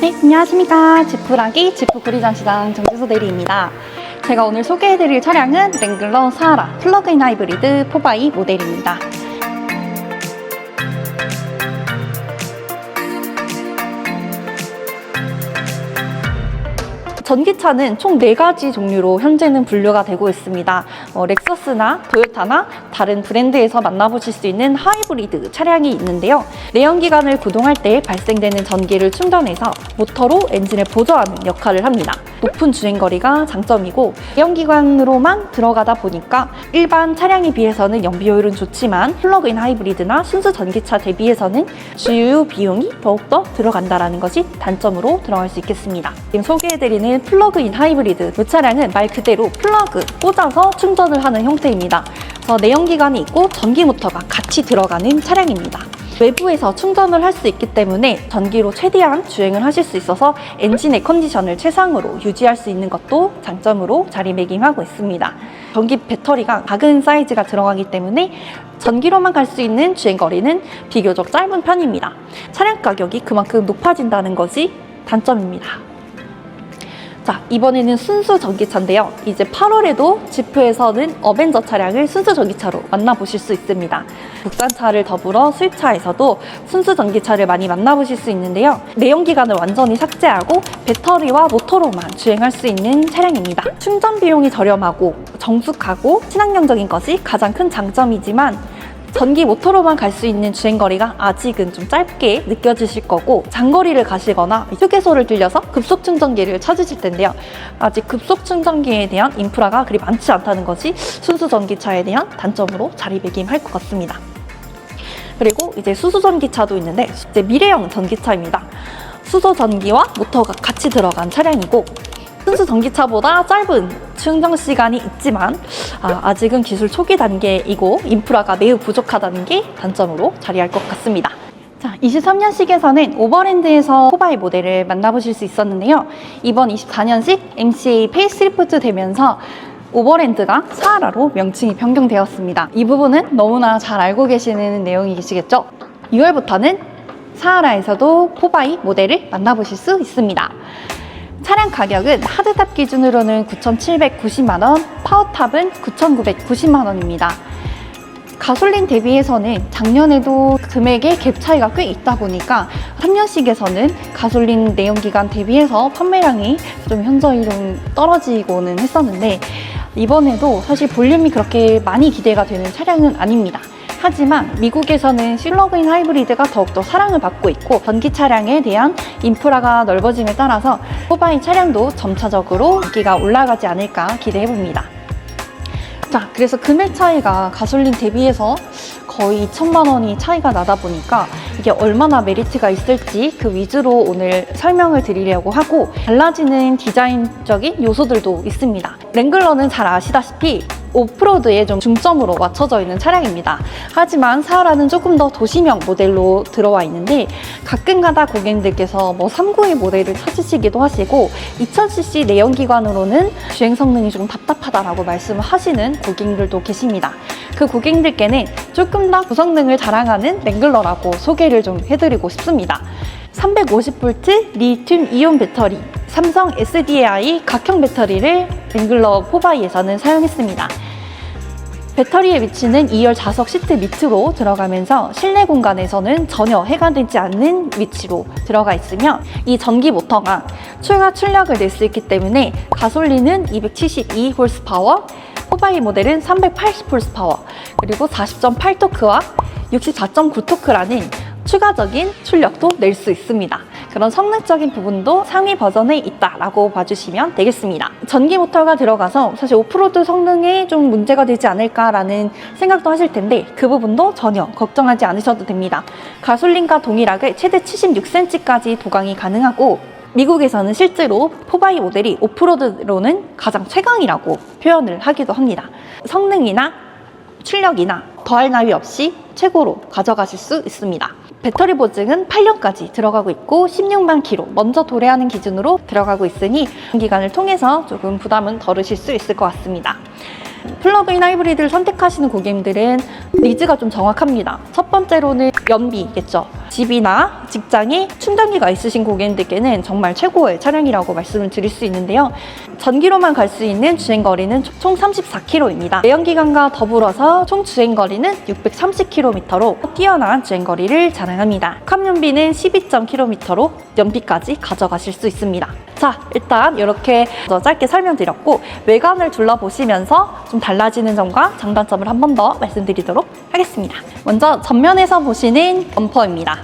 네, 안녕하십니까. 지프라기 지프구리전 시장 정지수 대리입니다. 제가 오늘 소개해드릴 차량은 랭글러 사하라 플러그인 하이브리드 4x 모델입니다. 전기차는 총 4가지 종류로 현재는 분류가 되고 있습니다. 어, 렉서스나 토요타나 다른 브랜드에서 만나보실 수 있는 하이브리드 차량이 있는데요. 내연기관을 구동할 때 발생되는 전기를 충전해서 모터로 엔진을 보조하는 역할을 합니다. 높은 주행거리가 장점이고 내연기관으로만 들어가다 보니까 일반 차량에 비해서는 연비효율은 좋지만 플러그인 하이브리드나 순수 전기차 대비해서는 주유 비용이 더욱더 들어간다는 것이 단점으로 들어갈 수 있겠습니다. 지금 소개해드리는 플러그인 하이브리드 이 차량은 말 그대로 플러그 꽂아서 충전을 하는 형태입니다. 내연기관이 있고 전기 모터가 같이 들어가는 차량입니다. 외부에서 충전을 할 수 있기 때문에 전기로 최대한 주행을 하실 수 있어서 엔진의 컨디션을 최상으로 유지할 수 있는 것도 장점으로 자리매김하고 있습니다. 전기 배터리가 작은 사이즈가 들어가기 때문에 전기로만 갈 수 있는 주행 거리는 비교적 짧은 편입니다. 차량 가격이 그만큼 높아진다는 것이 단점입니다. 자, 이번에는 순수 전기차인데요. 이제 8월에도 지프에서는 어벤져 차량을 순수 전기차로 만나보실 수 있습니다. 국산차를 더불어 수입차에서도 순수 전기차를 많이 만나보실 수 있는데요. 내연기관을 완전히 삭제하고 배터리와 모터로만 주행할 수 있는 차량입니다. 충전 비용이 저렴하고 정숙하고 친환경적인 것이 가장 큰 장점이지만 전기 모터로만 갈 수 있는 주행거리가 아직은 좀 짧게 느껴지실 거고 장거리를 가시거나 휴게소를 들려서 급속 충전기를 찾으실 텐데요. 아직 급속 충전기에 대한 인프라가 그리 많지 않다는 것이 순수 전기차에 대한 단점으로 자리매김할 것 같습니다. 그리고 이제 수소 전기차도 있는데 이제 미래형 전기차입니다. 수소 전기와 모터가 같이 들어간 차량이고 순수 전기차보다 짧은 충전 시간이 있지만 아, 직은 기술 초기 단계이고 인프라가 매우 부족하다는 게 단점으로 자리할 것 같습니다. 자, 23년식에서는 오버랜드에서 포바이 모델을 만나보실 수 있었는데요. 이번 24년식 MCA 페이스리프트 되면서 오버랜드가 사하라로 명칭이 변경되었습니다. 이 부분은 너무나 잘 알고 계시는 내용이시겠죠? 6월부터는 사하라에서도 포바이 모델을 만나보실 수 있습니다. 차량 가격은 하드탑 기준으로는 9,790만원, 파워탑은 9,990만원입니다. 가솔린 대비해서는 작년에도 금액의 갭 차이가 꽤 있다 보니까 3년씩에서는 가솔린 내연기관 대비해서 판매량이 좀 현저히 좀 떨어지고는 했었는데 이번에도 사실 볼륨이 그렇게 많이 기대가 되는 차량은 아닙니다. 하지만 미국에서는 실러그인 하이브리드가 더욱더 사랑을 받고 있고 전기 차량에 대한 인프라가 넓어짐에 따라서 포바이 차량도 점차적으로 인기가 올라가지 않을까 기대해 봅니다. 자, 그래서 금액 차이가 가솔린 대비해서 거의 2천만 원이 차이가 나다 보니까 이게 얼마나 메리트가 있을지 그 위주로 오늘 설명을 드리려고 하고 달라지는 디자인적인 요소들도 있습니다. 랭글러는 잘 아시다시피 오프로드에 좀 중점으로 맞춰져 있는 차량입니다. 하지만 사하라는 조금 더 도시명 모델로 들어와 있는데 가끔가다 고객님들께서 뭐 392 모델을 찾으시기도 하시고 2000cc 내연기관으로는 주행 성능이 조금 답답하다라고 말씀을 하시는 고객님들도 계십니다. 그 고객님들께는 조금 더 고성능을 자랑하는 랭글러라고 소개를 좀 해드리고 싶습니다. 350V 리튬 이온 배터리, 삼성 SDI 각형 배터리를 랭글러 포바이에서는 사용했습니다. 배터리의 위치는 2열 좌석 시트 밑으로 들어가면서 실내 공간에서는 전혀 해가 되지 않는 위치로 들어가 있으며 이 전기 모터가 추가 출력을 낼 수 있기 때문에 가솔린은 272 홀스파워, 포바이 모델은 380 홀스파워, 그리고 40.8 토크와 64.9 토크라는 추가적인 출력도 낼 수 있습니다. 그런 성능적인 부분도 상위 버전에 있다라고 봐주시면 되겠습니다. 전기 모터가 들어가서 사실 오프로드 성능에 좀 문제가 되지 않을까라는 생각도 하실 텐데 그 부분도 전혀 걱정하지 않으셔도 됩니다. 가솔린과 동일하게 최대 76cm까지 도강이 가능하고 미국에서는 실제로 포바이 모델이 오프로드로는 가장 최강이라고 표현을 하기도 합니다. 성능이나 출력이나 더할 나위 없이 최고로 가져가실 수 있습니다. 배터리 보증은 8년까지 들어가고 있고 16만 킬로 먼저 도래하는 기준으로 들어가고 있으니 기간을 통해서 조금 부담은 덜으실 수 있을 것 같습니다. 플러그인 하이브리드를 선택하시는 고객님들은 니즈가 좀 정확합니다. 첫 번째로는 연비겠죠. 집이나 직장에 충전기가 있으신 고객님들께는 정말 최고의 차량이라고 말씀을 드릴 수 있는데요. 전기로만 갈 수 있는 주행거리는 총 34km입니다. 내연기관과 더불어서 총 주행거리는 630km로 뛰어난 주행거리를 자랑합니다. 컵연비는 12.km로 연비까지 가져가실 수 있습니다. 자, 일단 이렇게 짧게 설명드렸고 외관을 둘러보시면서 좀 달라지는 점과 장단점을 한 번 더 말씀드리도록 하겠습니다. 먼저 전면에서 보시는 범퍼입니다.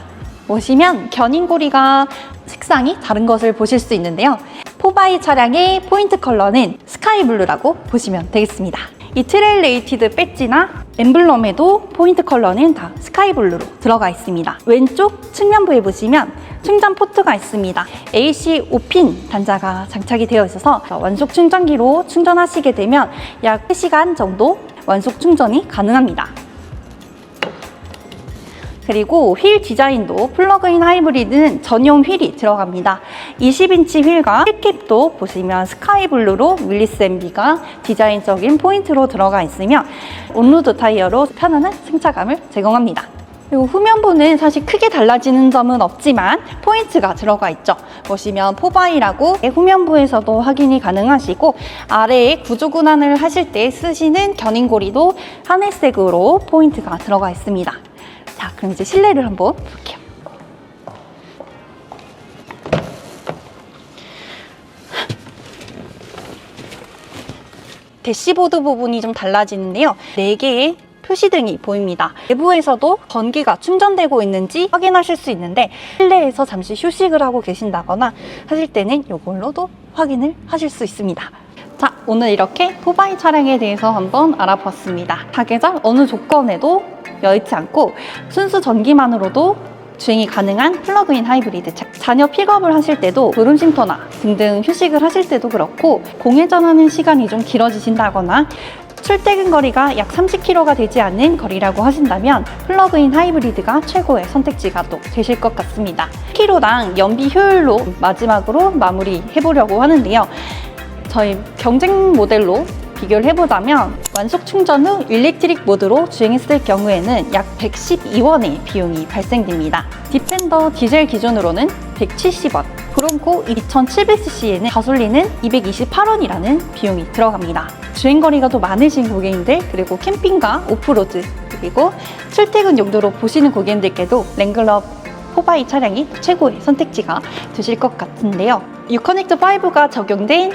보시면 견인고리가 색상이 다른 것을 보실 수 있는데요. 포바이 차량의 포인트 컬러는 스카이 블루라고 보시면 되겠습니다. 이 트레일 레이티드 배지나 엠블럼에도 포인트 컬러는 다 스카이 블루로 들어가 있습니다. 왼쪽 측면부에 보시면 충전 포트가 있습니다. AC 5핀 단자가 장착이 되어 있어서 완속 충전기로 충전하시게 되면 약 3시간 정도 완속 충전이 가능합니다. 그리고 휠 디자인도 플러그인 하이브리드는 전용 휠이 들어갑니다. 20인치 휠과 휠캡도 보시면 스카이블루로 윌리스 MB가 디자인적인 포인트로 들어가 있으며 온로드 타이어로 편안한 승차감을 제공합니다. 그리고 후면부는 사실 크게 달라지는 점은 없지만 포인트가 들어가 있죠. 보시면 포바이라고 후면부에서도 확인이 가능하시고 아래에 구조 군환을 하실 때 쓰시는 견인고리도 하늘색으로 포인트가 들어가 있습니다. 자, 그럼 이제 실내를 한번 볼게요. 대시보드 부분이 좀 달라지는데요. 4개의 표시등이 보입니다. 내부에서도 전기가 충전되고 있는지 확인하실 수 있는데 실내에서 잠시 휴식을 하고 계신다거나 하실 때는 이걸로도 확인을 하실 수 있습니다. 자, 오늘 이렇게 포바이 차량에 대해서 한번 알아봤습니다. 사계절 어느 조건에도 여의치 않고 순수 전기만으로도 주행이 가능한 플러그인 하이브리드 차. 자녀 픽업을 하실 때도 졸음 쉼터나 등등 휴식을 하실 때도 그렇고 공회전하는 시간이 좀 길어지신다거나 출퇴근 거리가 약 30km가 되지 않는 거리라고 하신다면 플러그인 하이브리드가 최고의 선택지가 또 되실 것 같습니다. 키로당 연비 효율로 마지막으로 마무리해 보려고 하는데요. 저희 경쟁 모델로 비교를 해보자면 완속 충전 후 일렉트릭 모드로 주행했을 경우에는 약 112원의 비용이 발생됩니다. 디펜더 디젤 기준으로는 170원, 브론코 2700cc에는 가솔린은 228원이라는 비용이 들어갑니다. 주행거리가 더 많으신 고객님들, 그리고 캠핑과 오프로드, 그리고 출퇴근 용도로 보시는 고객님들께도 랭글러 포바이 차량이 최고의 선택지가 되실 것 같은데요. 유커넥트 5가 적용된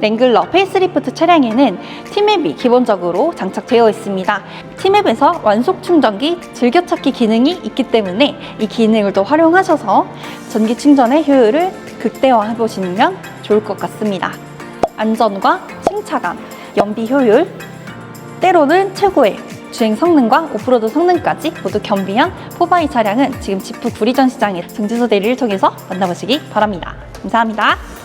랭글러 페이스리프트 차량에는 티맵이 기본적으로 장착되어 있습니다. 티맵에서 완속 충전기 즐겨찾기 기능이 있기 때문에 이 기능을 또 활용하셔서 전기 충전의 효율을 극대화해 보시면 좋을 것 같습니다. 안전과 승차감, 연비 효율, 때로는 최고의 주행 성능과 오프로드 성능까지 모두 겸비한 포바이 차량은 지금 지프 구리전 시장의 정지소 대리를 통해서 만나보시기 바랍니다. 감사합니다.